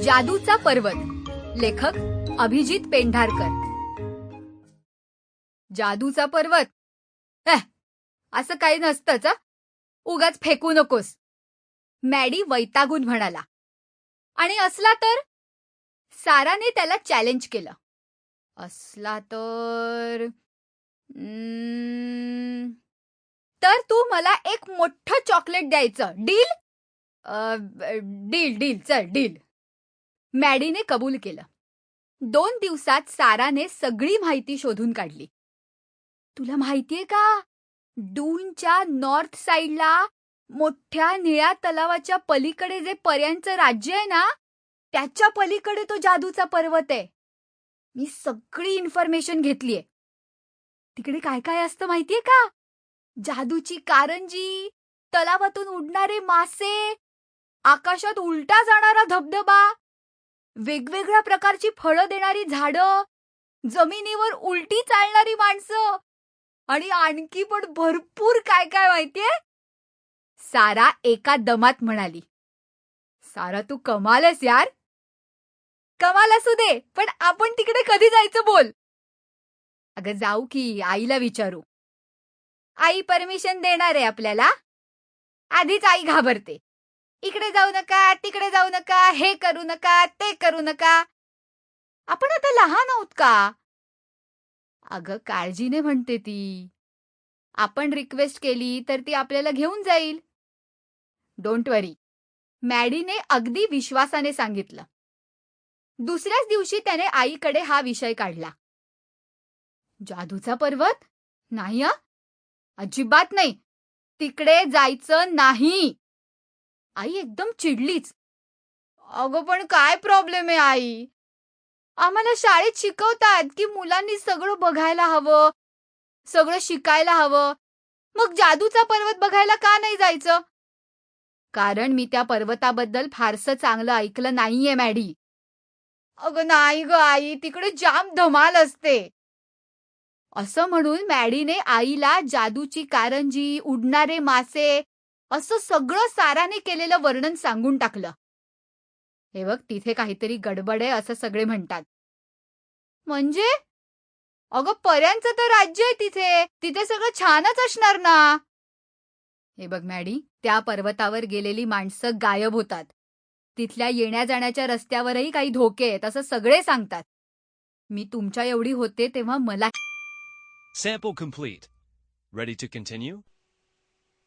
जादूचा पर्वत. लेखक अभिजित पेंढारकर. जादूचा पर्वत. असं काही नसतंच उगाच फेकू नकोस. मॅडी वैतागून म्हणाला. आणि असला तर? साराने त्याला चॅलेंज केलं. असला तर? तर तू मला एक मोठं चॉकलेट द्यायचं. डील डील डील चल डील मॅडीने कबूल केलं. दोन दिवसात साराने सगळी माहिती शोधून काढली. तुला माहितीये का? डूनच्या नॉर्थ साईडला मोठ्या निळ्या तलावाच्या पलीकडे जे पर्यांचं राज्य आहे ना त्याच्या पलीकडे तो जादूचा पर्वत आहे. मी सगळी इन्फॉर्मेशन घेतलीये. तिकडे काय काय असतं माहितीये का? जादूची कारंजी तलावातून उडणारे मासे आकाशात उलटा जाणारा धबधबा वेगवेगळ्या प्रकारची फळं देणारी झाडं जमिनीवर उलटी चालणारी माणसं आणि आणखी पण भरपूर काय काय माहितीये? सारा एका दमात म्हणाली. सारा तू कमालस यार. कमाल असू दे पण आपण तिकडे कधी जायचं बोल. अगं जाऊ की आईला विचारू. आई परमिशन देणार आहे आपल्याला. आधीच आई घाबरते. इकडे जाऊ नका तिकडे जाऊ नका हे करू नका ते करू नका. आपण आता लहान आहोत का? अगं काळजीने म्हणते ती. आपण रिक्वेस्ट केली तर ती आपल्याला घेऊन जाईल. डोंट वरी मॅडीने अगदी विश्वासाने सांगितलं. दुसऱ्याच दिवशी त्याने आईकडे हा विषय काढला. जादूचा पर्वत? नाही अजिबात नाही. तिकडे जायचं नाही. आई एकदम चिडलीच. अगं पण काय प्रॉब्लेम आहे आई? आम्हाला शाळेत शिकवतात की मुलांनी सगळं बघायला हवं सगळं शिकायला हवं. मग जादूचा पर्वत बघायला का नाही जायचं? कारण मी त्या पर्वताबद्दल फारसं चांगलं ऐकलं नाहीये मॅडी. अगं नाही ग आई तिकडे जाम धमाल असते. असं म्हणून मॅडीने आईला जादूची कारंजी उडणारे मासे असं सगळं साराने केलेलं वर्णन सांगून टाकलं. हे बघ तिथे काहीतरी गडबड आहे असं सगळे म्हणतात. म्हणजे? अगं पर्यांचं तर राज्य आहे तिथे. तिथे सगळं छानच असणार ना. हे बघ मॅडी त्या पर्वतावर गेलेली माणसं गायब होतात. तिथल्या येण्या जाण्याच्या रस्त्यावरही काही धोके आहेत असं सगळे सांगतात. मी तुमच्या एवढी होते तेव्हा मला Sample complete. Ready to continue?